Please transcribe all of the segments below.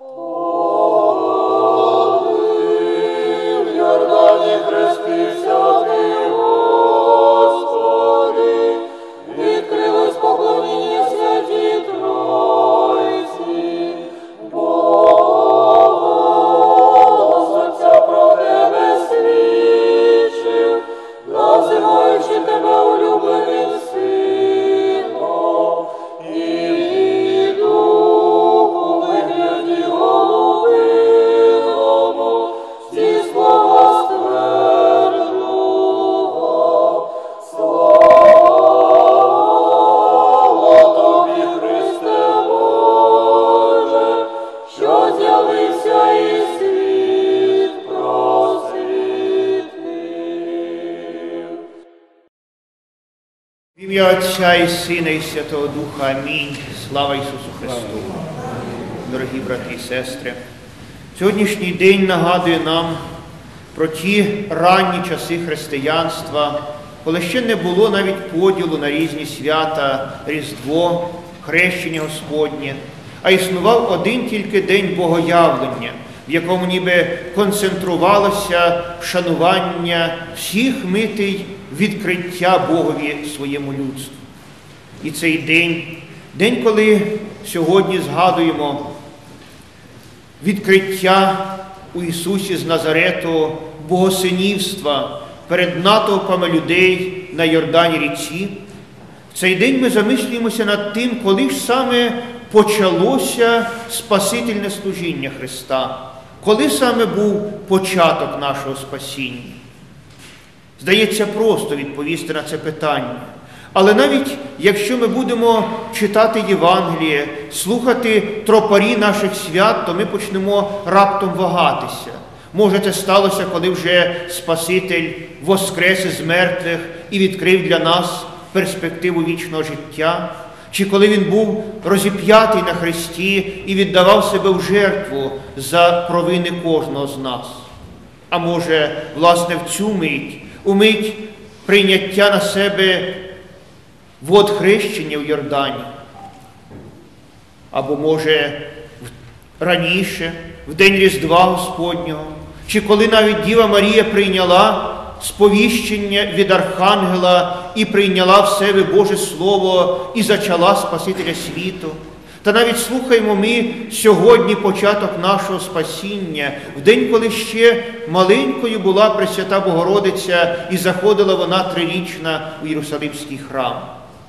Йордані В ім'я Отця і Сина і Святого Духа. Амінь. Слава Ісусу Христу. Дорогі брати і сестри, сьогоднішній день нагадує нам про ті ранні часи християнства, коли ще не було навіть поділу на різні свята, Різдво, хрещення Господнє, а існував один тільки день Богоявлення, в якому ніби концентрувалося вшанування всіх митей відкриття Богові своєму людству. І цей день, день, коли сьогодні згадуємо відкриття у Ісусі з Назарету богосинівства перед натовпами людей на Йордані ріці. В цей день ми замислюємося над тим, коли ж саме почалося Спасительне служіння Христа, коли саме був початок нашого спасіння. Здається, просто відповісти на це питання. Але навіть якщо ми будемо читати Євангеліє, слухати тропарі наших свят, то ми почнемо раптом вагатися. Може, це сталося, коли вже Спаситель воскрес із мертвих і відкрив для нас перспективу вічного життя, чи коли він був розіп'ятий на хресті і віддавав себе в жертву за провини кожного з нас. А може, власне, в цю мить, у мить прийняття на себе вод хрещення в Йордані. Або, може, раніше, в день Різдва Господнього, чи коли навіть Діва Марія прийняла сповіщення від Архангела і прийняла в себе Боже Слово і зачала Спасителя світу. Та навіть слухаємо ми сьогодні початок нашого спасіння, в день, коли ще маленькою була Пресвята Богородиця і заходила вона трирічна у Єрусалимський храм.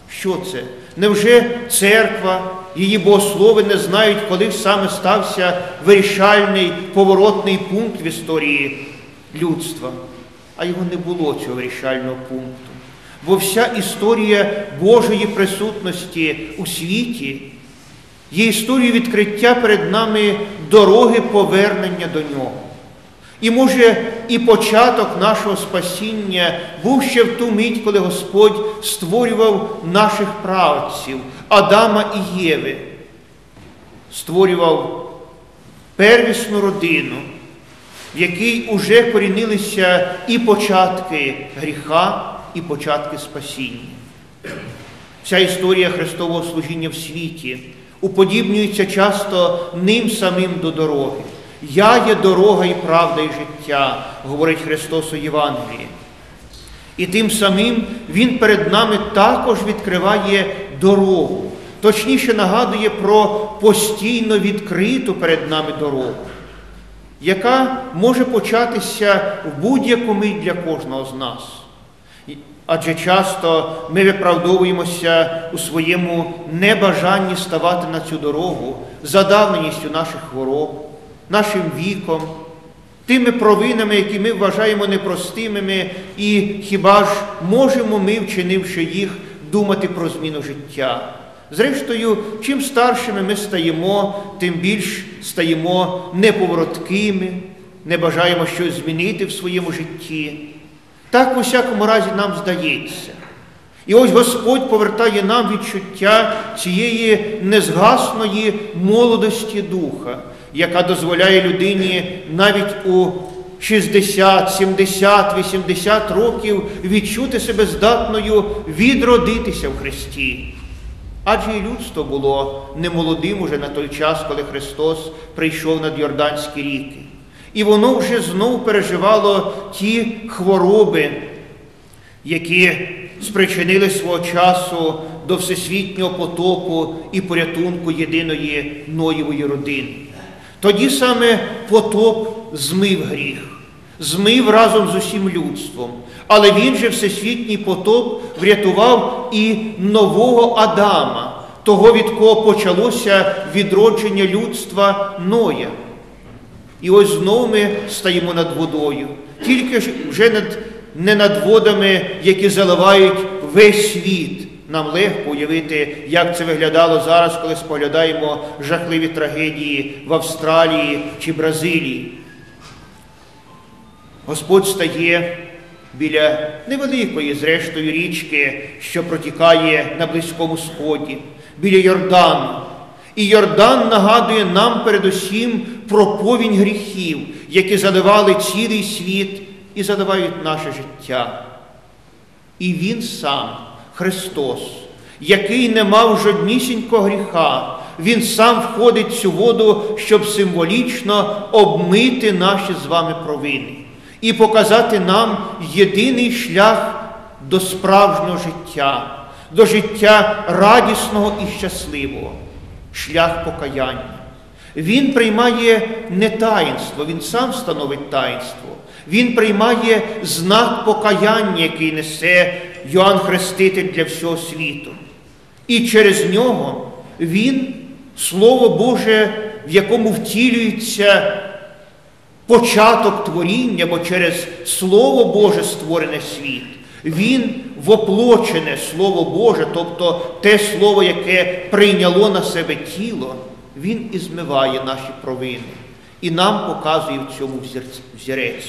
Що це? Невже церква, її богослови не знають, коли саме стався вирішальний поворотний пункт в історії людства? А його не було цього вирішального пункту. Бо вся історія Божої присутності у світі є історією відкриття перед нами дороги повернення до нього. І може і початок нашого спасіння був ще в ту мить, коли Господь створював наших правців, Адама і Єви, створював первісну родину, в якій уже корінилися і початки гріха, і початки спасіння. Вся історія Христового служіння в світі уподібнюється часто ним самим до дороги. Я є дорога і правда, і життя, говорить Христос у Євангелії. І тим самим Він перед нами також відкриває дорогу, точніше нагадує про постійно відкриту перед нами дорогу, яка може початися в будь-яку мить для кожного з нас. Адже часто ми виправдовуємося у своєму небажанні ставати на цю дорогу, задавненістю наших хвороб, нашим віком, тими провинами, які ми вважаємо непростимими, і хіба ж можемо ми, вчинивши їх, думати про зміну життя? Зрештою, чим старшими ми стаємо, тим більш стаємо неповороткими, не бажаємо щось змінити в своєму житті. Так у всякому разі нам здається. І ось Господь повертає нам відчуття цієї незгасної молодості духа, яка дозволяє людині навіть у 60, 70, 80 років відчути себе здатною відродитися в Христі. Адже і людство було немолодим уже на той час, коли Христос прийшов над Йорданські ріки. І воно вже знов переживало ті хвороби, які спричинили свого часу до всесвітнього потопу і порятунку єдиної Ноєвої родини. Тоді саме потоп змив гріх, змив разом з усім людством. Але він же всесвітній потоп врятував і нового Адама, того, від кого почалося відродження людства Ноя. І ось знову ми стаємо над водою, тільки ж вже над, не над водами, які заливають весь світ. Нам легко уявити, як це виглядало зараз, коли споглядаємо жахливі трагедії в Австралії чи Бразилії. Господь стає біля невеликої, зрештою, річки, що протікає на Близькому Сході, біля Йордану. І Йордан нагадує нам передусім про повінь гріхів, які заливали цілий світ і заливають наше життя. І Він сам, Христос, який не мав жоднісінького гріха, Він сам входить в цю воду, щоб символічно обмити наші з вами провини і показати нам єдиний шлях до справжнього життя, до життя радісного і щасливого, шлях покаяння. Він приймає не таїнство, він сам становить таїнство. Він приймає знак покаяння, який несе Йоанн Хреститель для всього світу. І через нього Він, Слово Боже, в якому втілюється початок творіння, бо через Слово Боже створене світ. Він воплочене Слово Боже, тобто те Слово, яке прийняло на себе тіло, Він і змиває наші провини і нам показує в цьому взірець.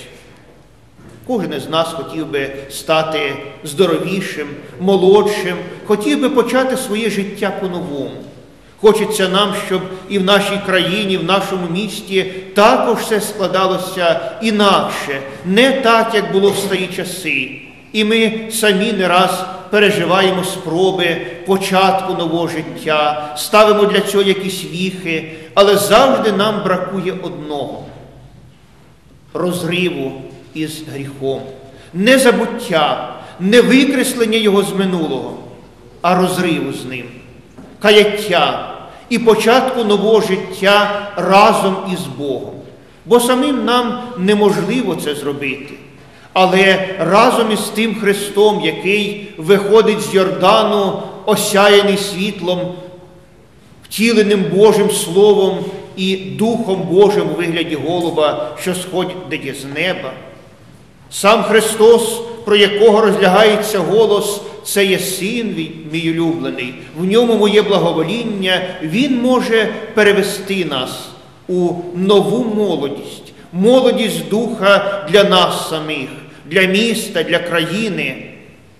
Кожен із нас хотів би стати здоровішим, молодшим, хотів би почати своє життя по-новому. Хочеться нам, щоб і в нашій країні, в нашому місті також все складалося інакше, не так, як було в старі часи. І ми самі не раз переживаємо спроби початку нового життя, ставимо для цього якісь віхи, але завжди нам бракує одного розриву із гріхом, не забуття, не викреслення його з минулого, а розриву з ним каяття і початку нового життя разом із Богом. Бо самим нам неможливо це зробити. Але разом із тим Христом, який виходить з Йордану, осяяний світлом, втіленим Божим Словом і Духом Божим у вигляді голуба, що сходить з неба, сам Христос, про якого розлягається голос, це є син мій улюблений, в ньому моє благовоління, Він може перевести нас у нову молодість, молодість духа для нас самих, для міста, для країни,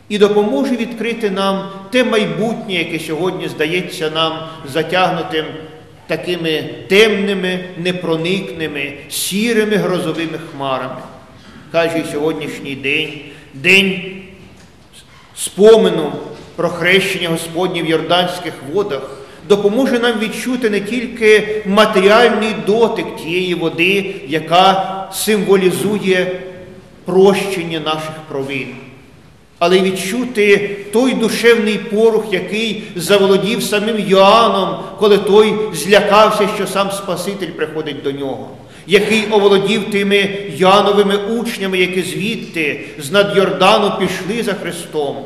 і допоможе відкрити нам те майбутнє, яке сьогодні здається нам затягнутим такими темними, непроникними, сірими грозовими хмарами. Каже сьогоднішній день, день спомену про хрещення Господнє в Йорданських водах допоможе нам відчути не тільки матеріальний дотик тієї води, яка символізує прощення наших провин, але й відчути той душевний порух, який заволодів самим Йоанном, коли той злякався, що сам Спаситель приходить до нього який оволодів тими Яновими учнями, які звідти з над Йордану пішли за Христом.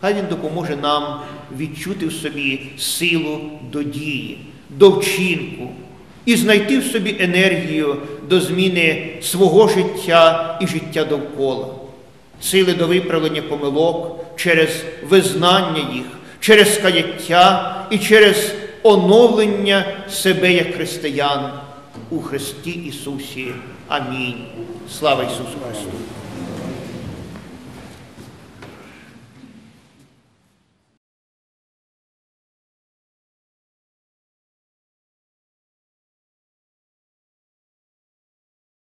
Хай Він допоможе нам відчути в собі силу до дії, до вчинку і знайти в собі енергію до зміни свого життя і життя довкола, сили до виправлення помилок через визнання їх, через каяття і через оновлення себе як християн у Христі Ісусі. Амінь. Слава Ісусу Христу!